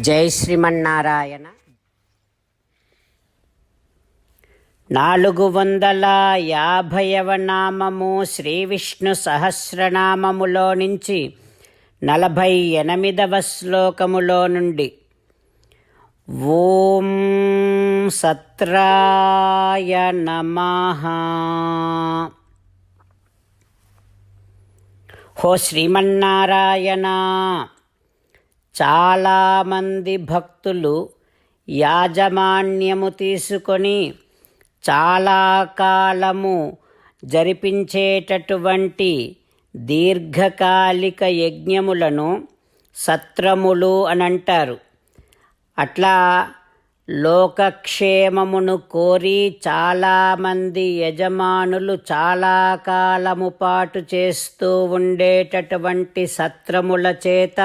జై శ్రీమన్నారాయణ. నాలుగు వందల యాభైవ నామము శ్రీ విష్ణు సహస్రనామములో నుంచి నలభై ఎనిమిదవ శ్లోకములో నుండి ఓం సత్రాయ నమః. హో శ్రీమన్నారాయణ. చాలామంది భక్తులు యాజమాన్యము తీసుకొని చాలా కాలము జరిపించేటటువంటి దీర్ఘకాలిక యజ్ఞములను సత్రములు అని అంటారు అట్లా లోకక్షేమమును కోరి చాలామంది యజమానులు చాలా కాలము పాటు చేస్తూ ఉండేటటువంటి సత్రముల చేత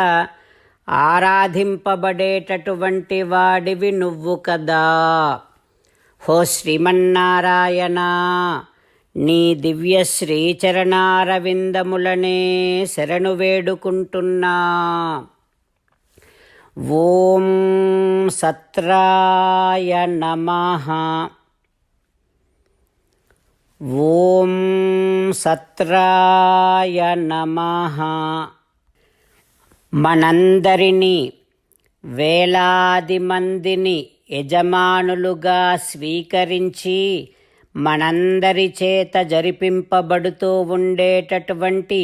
ఆరాధింపబడేటటువంటి వాడివి నువ్వు కదా. హో శ్రీమన్నారాయణ నీ దివ్య శ్రీచరణారవిందములనే శరణు వేడుకుంటున్నా. ఓం సత్రాయ నమః. ఓం సత్రాయ నమః. మనందరినీ వేలాది మందిని యజమానులుగా స్వీకరించి మనందరి చేత జరిపింపబడుతూ ఉండేటటువంటి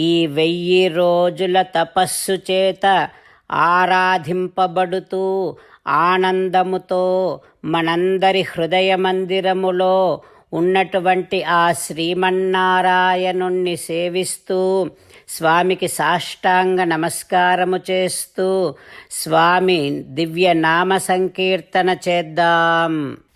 ఈ వెయ్యి రోజుల తపస్సు చేత ఆరాధింపబడుతూ ఆనందముతో మనందరి హృదయ మందిరములో ఉన్నటువంటి ఆ శ్రీమన్నారాయణుణ్ణి సేవిస్తూ స్వామికి సాష్టాంగ నమస్కారము చేస్తూ స్వామి దివ్య నామ సంకీర్తన చేద్దాం.